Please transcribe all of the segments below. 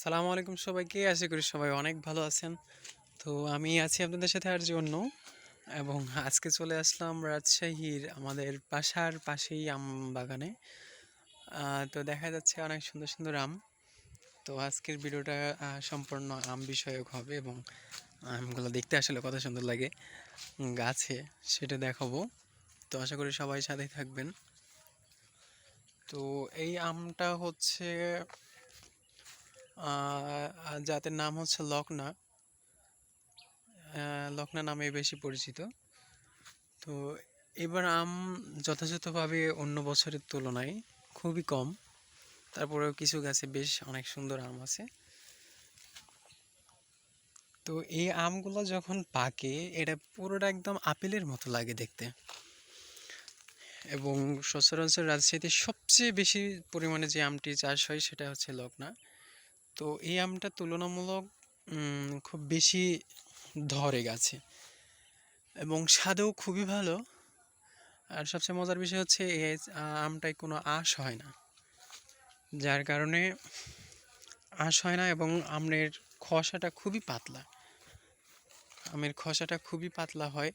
সালামু আলাইকুম সবাইকে। আশা করি সবাই অনেক ভালো আছেন। তো আমি আছি আপনাদের সাথে আর জন্য এবং আজকে চলে আসলাম রাজশাহীর আমাদের বাসার পাশেই আম বাগানে। তো দেখা যাচ্ছে অনেক সুন্দর সুন্দর আম। তো আজকের ভিডিওটা সম্পূর্ণ আম বিষয়ক হবে এবং আমগুলো দেখতে আসলে কত সুন্দর লাগে। গাছে সেটা দেখাবো। তো আশা করি সবাই সাথেই থাকবেন। তো এই আমটা হচ্ছে জাতের নাম হচ্ছে লকনা লকনা নামে বেশি পরিচিত। তো এবার আম যথাযথভাবে অন্য বছরের তুলনায় খুবই কম। তারপরেও কিছু গাছে বেশ অনেক সুন্দর আম আছে। তো এই আমগুলো যখন পাকে, এটা পুরোটা একদম আপেলের মতো লাগে দেখতে। এবং সচরাচর রাজশাহীতে সবচেয়ে বেশি পরিমাণে যে আমটি চাষ হয়, সেটা হচ্ছে লকনা। তো এই আমটা তুলনামূলক খুব বেশি ধরে গাছে। এবং স্বাদেও খুবই ভালো। আর সবচেয়ে মজার বিষয় হচ্ছে এই আমটায় কোনো আঁশ হয় না। যার কারণে আঁশ হয় না এবং আমের খোসাটা খুবই পাতলা। আমের খোসাটা খুবই পাতলা হয়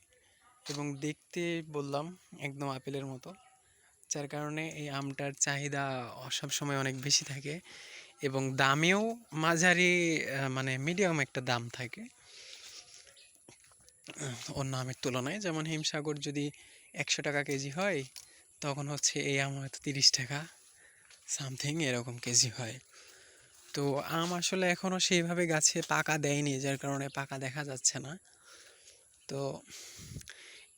এবং দেখতে বললাম, একদম আপেলের মতো। যার কারণে এই আমটার চাহিদা সবসময় অনেক বেশি থাকে। এবং দামেও মাঝারি মানে মিডিয়াম একটা দাম থাকে। অন্য আমের তুলনায় যেমন হিমসাগর যদি একশো টাকা কেজি হয়, তখন হচ্ছে এই আম হয়তো তিরিশ টাকা, সামথিং এরকম কেজি হয়। তো আম আসলে এখনও সেইভাবে গাছে পাকা দেয়নি, যার কারণে পাকা দেখা যাচ্ছে না। তো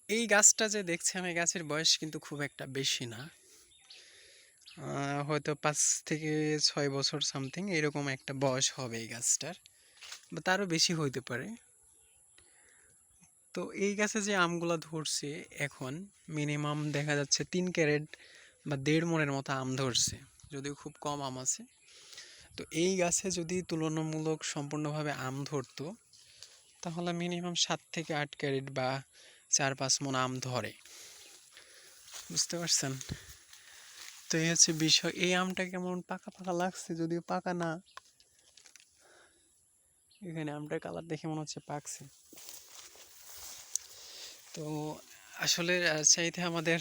এই গাছটা যে দেখছেন আমি, গাছের বয়স কিন্তু খুব একটা বেশি না। হয়তো পাঁচ থেকে ছয় বছর সামথিং এরকম একটা বয়স হবে এই গাছটার। বা তারও বেশি হইতে পারে। তো এই গাছে যে আমগুলো ধরছে এখন মিনিমাম দেখা যাচ্ছে তিন ক্যারেট বা দেড় মনের মতো আম ধরছে, যদিও খুব কম আম আছে। তো এই গাছে যদি তুলনামূলক সম্পূর্ণভাবে আম ধরতো, তাহলে মিনিমাম সাত থেকে আট ক্যারেট বা চার পাঁচ মন আম ধরে। বুঝতে পারছেন? তো এই হচ্ছে বিষয়। এই আমটা কেমন পাকা পাকা লাগছে? যদিও পাকা না। এখানে আমটার কালার দেখে মনে হচ্ছে পাকছে। তো আসলে রাজশাহীতে আমাদের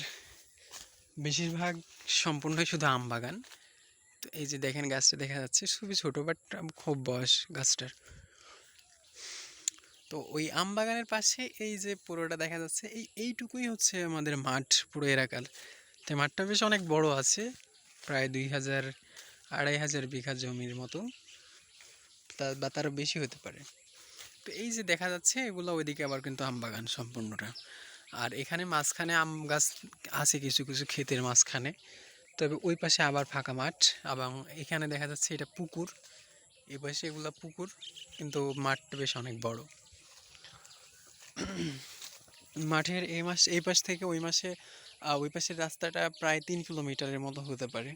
বেশিরভাগ সম্পূর্ণই শুধু আম বাগান। তো এই যে দেখেন, গাছটা দেখা যাচ্ছে খুবই ছোট বাট খুব বয়স গাছটার। তো ওই আম বাগানের পাশে এই যে পুরোটা দেখা যাচ্ছে, এই, এইটুকুই হচ্ছে আমাদের মাঠ পুরো এলাকার। তো মাঠটা বেশ অনেক বড় আছে, প্রায় দুই হাজার, আড়াই হাজার বিঘা জমির মতো। বা তারও বেশি হতে পারে। তো এই যে দেখা যাচ্ছে, এগুলো ওইদিকে আবার কিন্তু আম বাগান সম্পূর্ণটা। আর এখানে মাঝখানে আম গাছ আছে কিছু কিছু ক্ষেতের মাঝখানে। তবে ওই পাশে আবার ফাঁকা মাঠ এবং এখানে দেখা যাচ্ছে এটা পুকুর। এই পাশে এগুলা পুকুর, কিন্তু মাঠটা বেশ অনেক বড়। মাঠের এই মাস, এই পাশ থেকে ওই মাসে ওই পাশের রাস্তাটা প্রায় তিন কিলোমিটারের মতো হতে পারে।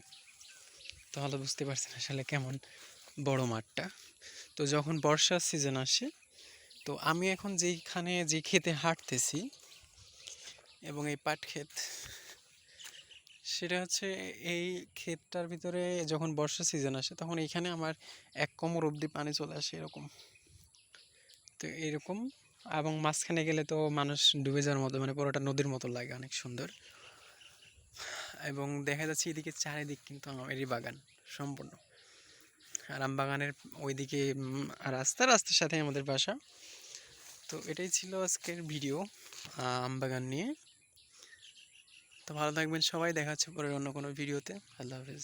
তাহলে বুঝতে পারছেন আসলে কেমন বড় মাঠটা। তো যখন বর্ষার সিজন আসে, তো আমি এখন যেইখানে যে ক্ষেতে হাঁটতেছি এবং এই পাট ক্ষেত, সেটা হচ্ছে এই ক্ষেতটার ভিতরে যখন বর্ষা সিজন আসে, তখন এইখানে আমার এক কোমর অবধি পানি চলে আসে এরকম। তো এরকম এবং মাঝখানে গেলে তো মানুষ ডুবে যাওয়ার মতো মানে পুরোটা নদীর মতো লাগে অনেক সুন্দর। এবং দেখা যাচ্ছে এদিকে চারিদিক কিন্তু আমেরই বাগান, সম্পূর্ণ। আর আম বাগানের ওইদিকে রাস্তা, রাস্তার সাথে আমাদের বাসা। তো এটাই ছিল আজকের ভিডিও আম বাগান নিয়ে। তো ভালো থাকবেন সবাই, দেখা হচ্ছে পরের অন্য কোনো ভিডিওতে আল্লাহ হাফেজ।